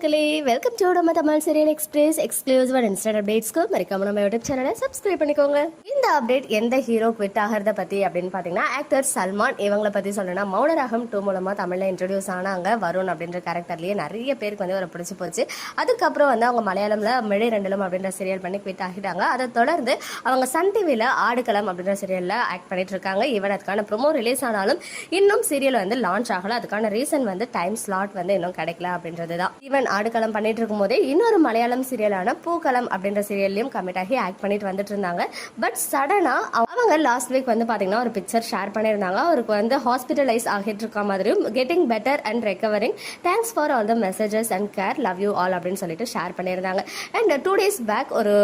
மக்களே welcome to நம்ம Tamil serial express exclusive and instant அப்டேட்ஸ்க்கு மறக்காம நம்ம யூடியூப் சேனலை சப்ஸ்கிரைப் பண்ணிக்கோங்க. இந்த அப்டேட் எந்த ஹீரோ குவிட் ஆகிறத பத்தி அப்படின்னு பாத்தீங்கன்னா ஆக்டர் சல்மான். இவங்களை பத்தி சொல்லணும்னா மௌனராகம் டூ மூலமா தமிழ்ல இன்ட்ரடியூஸ் ஆனாங்க வருண் அப்படின்ற கேரக்டர்லயே நிறைய பேருக்கு வந்து அவரை பிடிச்சி போச்சு. அதுக்கப்புறம் வந்து அவங்க மலையாளம்ல மிழை ரெண்டலம் அப்படின்ற சீரியல் பண்ணி குவிட் ஆகிட்டாங்க. அதை தொடர்ந்து அவங்க சன் டிவில ஆடுகளம் அப்படின்ற சீரியல்ல ஆக்ட் பண்ணிட்டு இருக்காங்க. இவன் அதுக்கான ப்ரொமோ ரிலீஸ் ஆனாலும் இன்னும் சீரியல் வந்து லான்ச் ஆகல. அதுக்கான ரீசன் வந்து டைம் ஸ்லாட் வந்து இன்னும் கிடைக்கல அப்படின்றது தான் ஈவன் ஆடுகளம் பண்ணிட்டு இருக்கும் போதே இன்னொரு மலையாளம் சீரியலான பூக்களம் அப்படின்ற சீரியல்லையும் கமிட் ஆகி ஆக்ட் பண்ணிட்டு வந்துட்டு இருந்தாங்க பட் சடனாக அவங்க லாஸ்ட் வீக் வந்து பார்த்தீங்கன்னா ஒரு பிக்சர் ஷேர் பண்ணியிருந்தாங்க. அவருக்கு வந்து ஹாஸ்பிட்டலைஸ் ஆகிட்டு இருக்க மாதிரியும் getting better and recovering thanks for all the messages and care love you all அப்படின்னு சொல்லிட்டு ஷேர் பண்ணியிருந்தாங்க. அண்ட் டூ டேஸ் பேக் ஒரு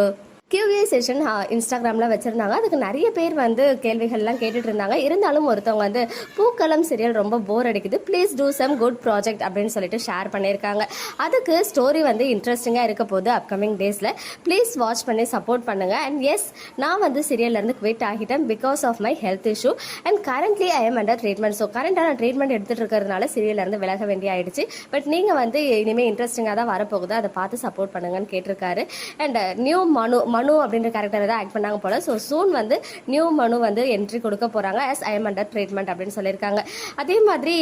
கியூஏ செஷன் இன்ஸ்டாகிராமில் வச்சுருந்தாங்க. அதுக்கு நிறைய பேர் வந்து கேள்விகள்லாம் கேட்டுட்டு இருந்தாங்க. இருந்தாலும் ஒருத்தவங்க வந்து பூக்களம் சீரியல் ரொம்ப போர் அடிக்குது. Please do some good project அப்படின்னு சொல்லிட்டு ஷேர் பண்ணியிருக்காங்க. அதுக்கு ஸ்டோரி வந்து இன்ட்ரெஸ்டிங்காக இருக்க போது அப்கமிங் டேஸில் ப்ளீஸ் வாட்ச் பண்ணி சப்போர்ட் பண்ணுங்கள் அண்ட் எஸ் நான் வந்து சீரியல்லேருந்து குவிட் ஆகிட்டேன் because of my health issue and currently I am under treatment so கரண்டாக நான் ட்ரீட்மெண்ட் எடுத்துகிட்டு இருக்கிறதுனால சீரியல்லேருந்து விலக வேண்டிய ஆயிடுச்சு. பட் நீங்கள் வந்து இனிமேல் இன்ட்ரெஸ்டிங்காக தான் வரப்போகுது. அதை பார்த்து சப்போர்ட் பண்ணுங்கன்னு கேட்டிருக்காரு. அண்ட் நியூ மனு மனு அப்படின்ற கேரக்டர் தான் ஆக்ட் பண்ணாங்க போல. ஸோ சூன் வந்து நியூ மனு வந்து என்ட்ரி கொடுக்க போகிறாங்க yes I am under treatment அப்படின்னு சொல்லியிருக்காங்க. அதே மாதிரி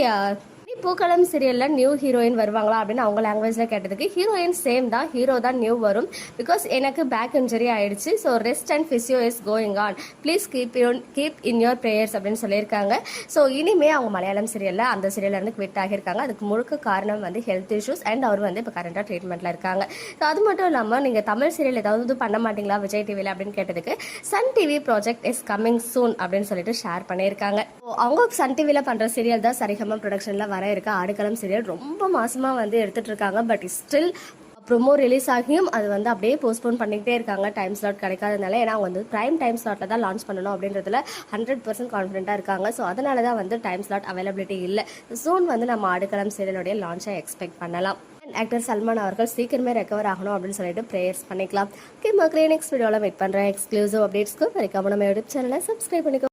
பூக்களம் சீரியலில் நியூ ஹீரோயின் வருவாங்களா அப்படின்னு அவங்க லாங்குவேஜில் கேட்டதுக்கு ஹீரோயின் சேம் தான் ஹீரோ தான் நியூ வரும். பிகாஸ் எனக்கு பேக் இன்ஜரி ஆயிடுச்சு. So rest and physio is going on please keep you keep in your prayers அப்படின்னு சொல்லியிருக்காங்க. ஸோ இனிமே அவங்க மலையாளம் சீரியலில் அந்த சீரியல்ல இருந்து குவிட் ஆகியிருக்காங்க. அதுக்கு முழுக்க காரணம் வந்து ஹெல்த் இஷ்யூஸ் அண்ட் அவர் வந்து இப்போ கரண்டாக ட்ரீட்மெண்ட்டில் இருக்காங்க. ஸோ அது மட்டும் இல்லாமல் நீங்கள் தமிழ் சீரியல் ஏதாவது பண்ண மாட்டீங்களா விஜய் டிவியில் அப்படின்னு கேட்டதுக்கு Sun TV project is coming soon அப்படின்னு சொல்லிட்டு ஷேர் பண்ணியிருக்காங்க. அவங்க சன் டிவியில் பண்ணுற சீரியல் தான் சரிகமா ப்ரொடக்ஷனில் வர இருக்க ஆடுகளம் சீரியல் ரொம்ப மாசமாக வந்து எடுத்துட்டு இருக்காங்க. பட் ஸ்டில் ப்ரொமோ ரிலீஸ் ஆகியும் அது வந்து அப்படியே போஸ்ட்போன் பண்ணிக்கிட்டே இருக்காங்க. டைம் ஸ்லாட் கிடைக்காதனால ஏன்னா அவங்க வந்து ப்ரைம் டைம் ஸ்லாட்டில் தான் லான்ச் பண்ணணும் அப்படின்றதுல ஹண்ட்ரட் பர்சன்ட் கான்ஃபிடென்ட்டாக இருக்காங்க. ஸோ அதனால தான் வந்து டைம் ஸ்லாட் அவைலபிலிட்டி இல்லை. சோன் வந்து நம்ம ஆடுகளம் சீரியலுடைய லான்ச்சை எக்ஸ்பெக்ட் பண்ணலாம். ஆக்டர் சல்மான் அவர்கள் சீக்கிரமே ரெக்கவர் ஆகணும் அப்படின்னு சொல்லிட்டு ப்ரேயர்ஸ் பண்ணிக்கலாம். ஓகே மக்களே நெக்ஸ்ட் வீடியோவில் வெயிட் பண்ணுறேன் எக்ஸ்க்ளூசிவ் அப்டேட்ஸ்க்கு வரைக்கும் நம்ம யூடியூப் சேனலை சப்ஸ்கிரைப் பண்ணிக்கோ